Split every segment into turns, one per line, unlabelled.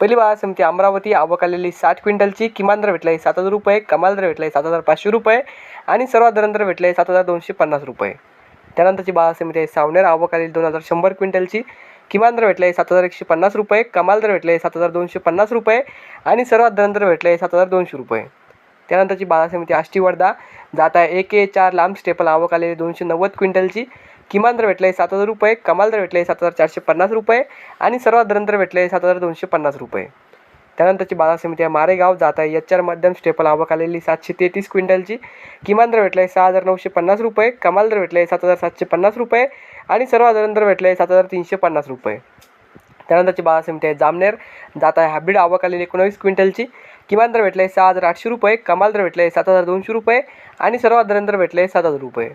पहिली बाजार समिती अमरावती आवक आलेली साठ क्विंटलची किमान दर भेटला आहे सात हजार रुपये कमाल दर भेटला आहे सात हजार पाचशे रुपये आणि सर्वात दर दर भेटला आहे सात हजार दोनशे पन्नास रुपये. त्यानंतरची बाजार समिती आहे सावनेर आवक आलेली दोन हजार शंभर क्विंटलची किमान दर भेटला आहे सात हजार एकशे पन्नास रुपये कमाल दर भेटला आहे सात हजार दोनशे पन्नास रुपये आणि सर्वात दर दर भेटला आहे सात हजार दोनशे रुपये. त्यानंतरची बाजार समिती आष्टी वर्धा जात आहे एक ए चार लांब स्टेपल आवक आलेली दोनशे नव्वद क्विंटलची किमान दर भेटले सात हजार रुपये कमाल दर भेटले सात हजार चारशे पन्नास रुपये आणि सर्वात दर भेटले सात हजार दोनशे पन्नास रुपये. त्यानंतरची बाजार समिती आहे मारेगाव जात आहे. एच आर मध्यम स्टेपल आवक आलेली सातशे तेहतीस क्विंटलची. किमान दर भेटले सहा हजार नऊशे पन्नास रुपये कमाल दर भेटले सात हजार सातशे पन्नास रुपये आणि सर्वात दर भेटले सात हजार तीनशे पन्नास रुपये. त्यानंतरची बाजार समिती आहे जामनेर. जात आहे हायब्रिड आवक आलेली एकोणावीस क्विंटलची. किमान दर भेटले सहा हजार आठशे रुपये कमाल दर भेटले सात हजार दोनशे रुपये आणि सर्वात दर भेटले सात हजार रुपये.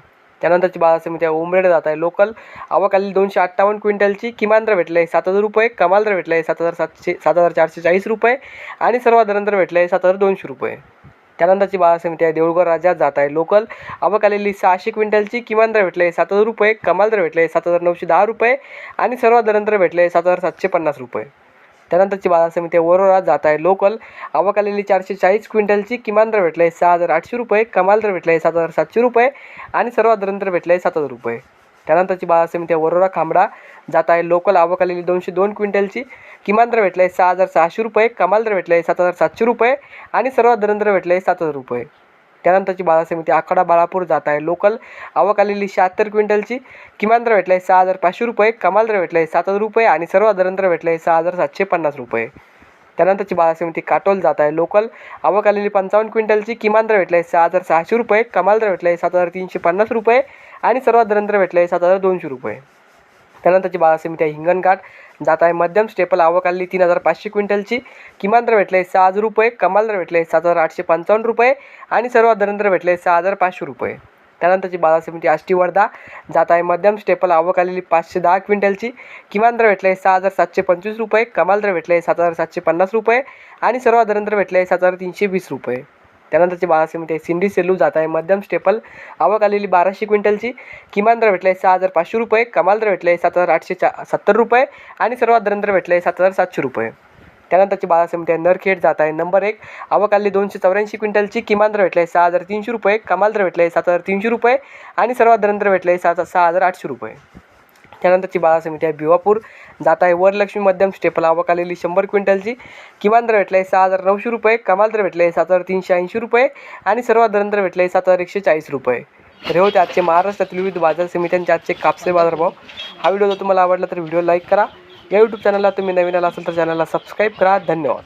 त्यानंतरची बाजार समिती आहे उमरेड जात आहे. लोकल आवक आली दोनशे अठ्ठावन्न क्विंटलची. किमान दर भेटले सात हजार रुपये. कमाल दर भेटले सात हजार सातशे सात हजार चारशे चाळीस रुपये. आणि सर्वात दर भेटले सात हजार दोनशे रुपये. त्यानंतरची बाजार समिती आहे देऊळगाव राज्यात जात आहे. लोकल आवक आलेली सहाशे क्विंटलची. किमान दर भेटले सात हजार रुपये. कमाल दर भेटले सात हजार नऊशे दहा रुपये. आणि सर्वात दर भेटले सात हजार सातशे पन्नास रुपये. त्यानंतरची बाजार समिती वरोरा जात आहे. लोकल आवक आलेली चारशे चाळीस क्विंटलची किमान दर भेटले सहा हजार आठशे रुपये कमाल दर भेटले सात हजार सातशे रुपये आणि सर्वात दर भेटले सात हजार रुपये. त्यानंतरची बाजार समिती वरोरा खांबडा जात आहे. लोकल आवक आलेली दोनशे दोन क्विंटलची किमान दर भेटले सहा हजार सहाशे रुपये कमाल दर आहे सात हजार सातशे रुपये आणि सर्वात दर भेटले सात हजार रुपये. त्यानंतरची बाजार समिती आखाडा बाळापूर जात आहे. लोकल आवक आलेली शहात्तर क्विंटलची. किमान दर भेटले सहा हजार पाचशे रुपये कमाल दर भेटले सात हजार रुपये आणि सर्वात दर आहे सहा हजार सातशे पन्नास रुपये. त्यानंतरची बाजार समिती काटोल जात आहे. लोकल आवक आलेली पंचावन्न क्विंटलची किमान दर भेटले सहा हजार सहाशे रुपये कमाल दर भेटले सात हजार तीनशे पन्नास रुपये आणि सर्वात दरंतर भेटले सात हजार दोनशे रुपये. त्यानंतरची बाजार समिती आहे हिंगणघाट. जात आहे मध्यम स्टेपल आवक आली तीन हजार पाचशे क्विंटलची. किमान दर भेटले सहा हजार रुपये कमाल दर भेटले सात हजार आठशे पंचावन्न रुपये आणि सर्वात दर भेटले सहा हजार पाचशे रुपये. त्यानंतरची बाजार समिती आष्टी वर्धा. जात आहे मध्यम स्टेपल आवक आलेली पाचशे दहा क्विंटलची. किमान दर भेटले सहा हजार सातशे पंचवीस रुपये कमाल दर भेटले सात हजार सातशे पन्नास रुपये आणि सर्वात दर भेटले सात हजार तीनशे वीस रुपये. त्यानंतरची बाजार समिती आहे सिंडी सेलू जात आहे मध्यम स्टेपल. आवक आलेली बाराशे क्विंटलची. किमान दर भेटले सहा हजार पाचशे रुपये. कमाल दर भेटले सात हजार आठशे चा सत्तर रुपये. आणि सर्वात दर भेटले सात हजार सातशे रुपये. त्यानंतरची बारा समिती आहे नरखेड जात आहे. नंबर एक. आवक आलेली दोनशे चौऱ्याऐंशी क्विंटलची. किमान दर भेटले सहा हजार तीनशे रुपये. कमाल दर भेटले सात हजार तीनशे रुपये. आणि सर्वात दर भेटले सात सहा हजार आठशे रुपये. त्यानंतरची बाजार समिती आहे भिवापूर जात आहे वरलक्ष्मी मध्यम स्टेपल आवक आलेली शंभर क्विंटलची. किमान दर भेटले सहा हजार नऊशे रुपये कमाल दर भेटले सात हजार तीनशे ऐंशी रुपये आणि सर्वात दर भेटले सात हजार एकशे चाळीस रुपये. तर हे होते आजचे महाराष्ट्रातील विविध बाजार समित्यांचे आजचे कापसे बाजारभाव. हा व्हिडिओ जर तुम्हाला आवडला तर व्हिडिओ लाईक करा. या यूट्यूब चॅनलला तुम्ही नवीन आला असेल तर चॅनलला सबस्क्राईब करा. धन्यवाद.